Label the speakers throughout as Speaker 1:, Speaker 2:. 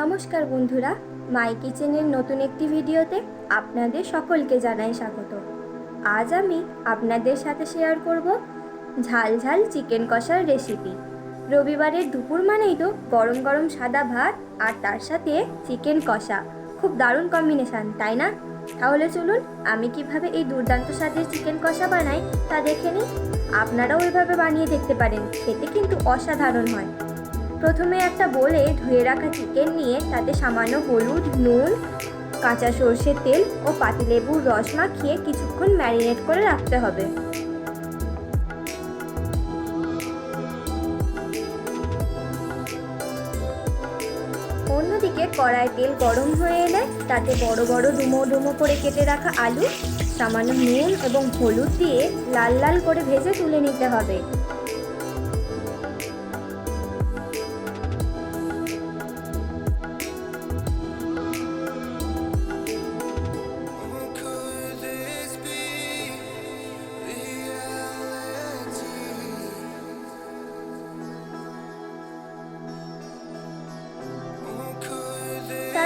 Speaker 1: নমস্কার বন্ধুরা, মাই কিচেনের নতুন একটি ভিডিওতে আপনাদের সকলকে জানাই স্বাগত। আজ আমি আপনাদের সাথে শেয়ার করব ঝাল ঝাল চিকেন কষার রেসিপি রবিবারের দুপুর মানেই তো গরম গরম সাদা ভাত আর তার সাথে চিকেন কষা। খুব দারুণ কম্বিনেশান তাই না? তাহলে চলুন আমি কীভাবে এই দুর্দান্ত স্বাদের চিকেন কষা বানাই তা দেখে নিই। আপনারাও এভাবে বানিয়ে দেখতে পারেন, খেতে কিন্তু অসাধারণ হয়। প্রথমে একটা বোলে ধুয়ে রাখা চিকেন নিয়ে তাতে সামান্য হলুদ, নুন, কাঁচা সর্ষের তেল ও পাতিলেবুর রস মাখিয়ে কিছুক্ষণ ম্যারিনেট করে রাখতে হবে। অন্যদিকে কড়ায় তেল গরম হয়ে এলে তাতে বড় বড় ডুমো ডুমো করে কেটে রাখা আলু, সামান্য নুন এবং হলুদ দিয়ে লাল লাল করে ভেজে তুলে নিতে হবে।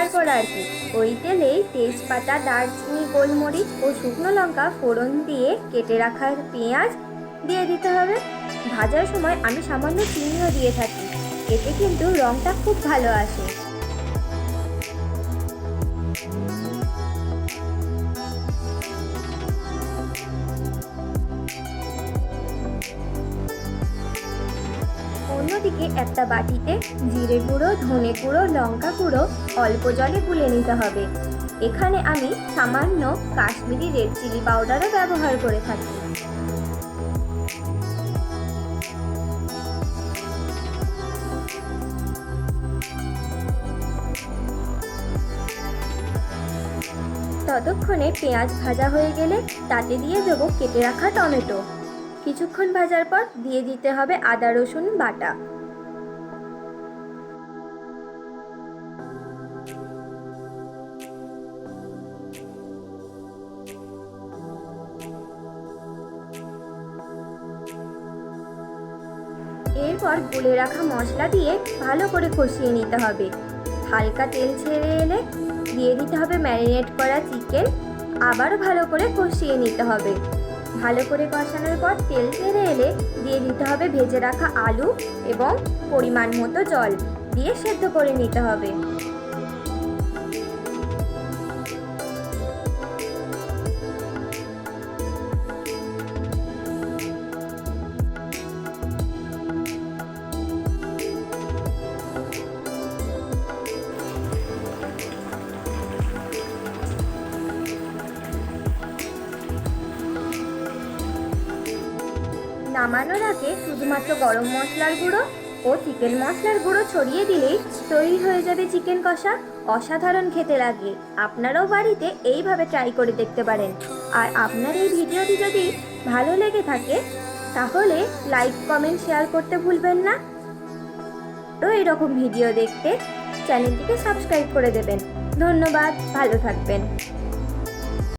Speaker 2: Reality?
Speaker 1: করা আর কি। ওই তেলেই তেজপাতা, দারচিনি, গোলমরিচ ও শুকনো লঙ্কা ফোড়ন দিয়ে কেটে রাখা পেঁয়াজ দিয়ে দিতে হবে। ভাজার সময় আমি সামান্য চিনিও দিয়ে থাকি। এতে কিন্তু রঙটা খুব ভালো আসে। অন্যদিকে একটা বাটিতে জিরে গুঁড়ো, ধনে গুঁড়ো, লঙ্কা গুঁড়ো অল্প জলে গুলে নিতে হবে। এখানে আমি সামান্য কাশ্মীরি রেড চিলি পাউডারও ব্যবহার করে থাকি। ততক্ষণে পেঁয়াজ ভাজা হয়ে গেলে তাতে দিয়ে দেবো কেটে রাখা টমেটো। কিছুক্ষণ ভাজার পর দিয়ে দিতে হবে আদা, রসুন বাটা। এরপর গুলে রাখা মশলা দিয়ে ভালো করে কষিয়ে নিতে হবে। হালকা তেল ছেড়ে এলে দিয়ে দিতে হবে ম্যারিনেট করা চিকেন। আবারও ভালো করে কষিয়ে নিতে হবে। ভালো করে কষানোর পর তেল ছেড়ে এলে দিয়ে দিতে হবে ভেজে রাখা আলু এবং পরিমাণ মতো জল দিয়ে সেদ্ধ করে নিতে হবে। নামানোর আগে শুধুমাত্র গরম মশলার গুঁড়ো ও চিকেন মশলার গুঁড়ো ছড়িয়ে দিলেই তৈরি হয়ে যাবে চিকেন কষা। অসাধারণ খেতে লাগে। আপনারাও বাড়িতে এইভাবে ট্রাই করে দেখতে পারেন। আর আপনার এই ভিডিওটি যদি ভালো লেগে থাকে, তাহলে লাইক কমেন্ট শেয়ার করতে ভুলবেন না। তো এরকম ভিডিও দেখতে চ্যানেলটিকে সাবস্ক্রাইব করে দেবেন। ধন্যবাদ, ভালো থাকবেন।